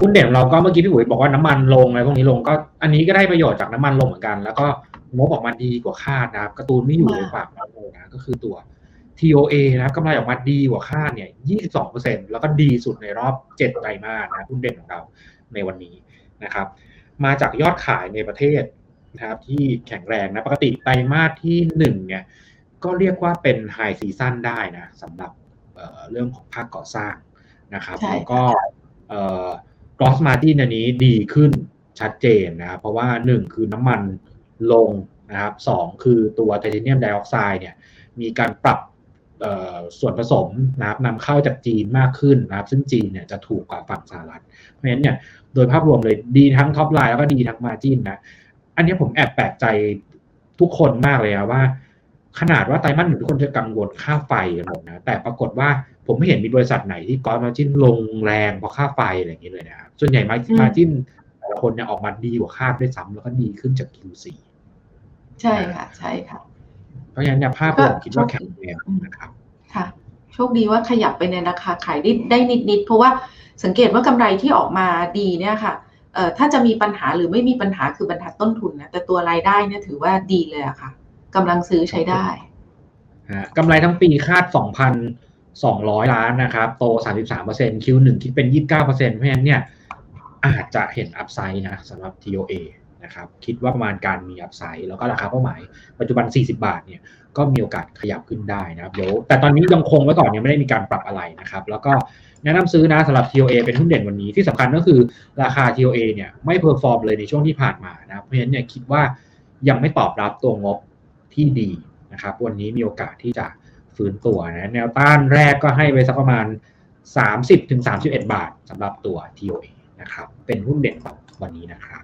หุ้นเด่นของเราก็เมื่อกี้พี่อุ๋ยบอกว่าน้ำมันลงอะไรพวกนี้ลงก็อันนี้ก็ได้ประโยชน์จากน้ำมันลงเหมือนกัน แล้วก็งบออกมาดีกว่าคาดนะครับการ์ตูนไม่อยู่ในฝั่งเราเลยนะก็คือตัว TOA นะครับกำไรออกมาดีกว่าคาดเนี่ย 22%แล้วก็ดีสุดในรอบ 7 ไตรมาสนะหุ้นเด่นของเราในวันนี้นะครับ มาจากยอดขายในประเทศนะครับที่แข็งแรงนะปกติไตรมาสที่ 1 เนี่ยก็เรียกว่าเป็นไฮซีซั่นได้นะสำหรับเอ่อเรื่องของภาคก่อสร้างนะครับใช่แล้วก็เอ่อ ROSS margin อันนี้ดีขึ้นชัดเจนนะครับเพราะว่า 1 คือน้ำมันลงนะครับสองคือตัวไทเทเนียมไดออกไซด์เนี่ยมีการปรับส่วนผสมนะครับนำเข้าจากจีนมากขึ้นนะครับ ซึ่งจีนเนี่ยจะถูกกว่าฝั่งสหรัฐ เพราะฉะนั้นเนี่ยโดยภาพรวมเลยดีทั้งท็อปไลน์แล้วก็ดีทั้งมาจินนะ อันนี้ผมแอบแปลกใจทุกคนมากเลยนะว่า ขนาดว่าไตรมาสหนึ่งทุกคนจะกังวลค่าไฟกันหมดนะ แต่ปรากฏว่าผมไม่เห็นมีบริษัทไหนที่กอร์มาจินลงแรงเพราะค่าไฟอะไรอย่างนี้เลยนะครับ ส่วนใหญ่มาอืมมาจินแต่ละคนเนี่ยออกมาดีกว่าคาดด้วยซ้ำแล้วก็ดีขึ้นจาก Q4 ใช่ค่ะ ใช่ค่ะ เพราะฉะนั้นเนี่ยภาพรวมก็คิดว่าโชคดีแข็งแรงนะครับ ค่ะ โชคดีว่าขยับไปในราคาขายได้ได้นิดๆ เพราะว่าสังเกตว่ากำไรที่ออกมาดีเนี่ยค่ะเอ่อถ้าจะมีปัญหาหรือไม่มีปัญหาคือบรรทัดต้นทุนนะ แต่ตัวรายได้เนี่ยถือว่าดีเลยอะค่ะ กำลังซื้อใช้ได้ฮะกำไรทั้งปีคาด 2,200 ล้านนะครับ โต 33% Q1 คิดเป็น 29%เพราะฉะนั้นเนี่ยอาจจะเห็นอัพไซด์นะสำหรับ TOA นะครับคิดว่าประมาณการมีอัพไซด์แล้วก็ราคาเป้าหมายปัจจุบัน 40 บาทเนี่ยก็มีโอกาสขยับขึ้นได้นะครับเดี๋ยวแต่ตอนนี้ยังคงไว้ก่อนยังไม่ได้มีการปรับอะไรนะครับ แล้วก็แนะนำซื้อนะสำหรับ TOA เป็นหุ้นเด่นวันนี้ที่สำคัญก็คือราคา TOA เนี่ยไม่เพอร์ฟอร์มเลยในช่วงที่ผ่านมานะเพราะฉะนั้นเนี่ยคิดว่ายังไม่ตอบรับตัวงบ ที่ดีนะครับ วันนี้มีโอกาสที่จะฟื้นตัวนะแนวต้านแรกก็ให้ไว้สักประมาณ 30-31 บาทสำหรับตัว TOA นะครับ เป็นหุ้นเด่นวันนี้นะครับ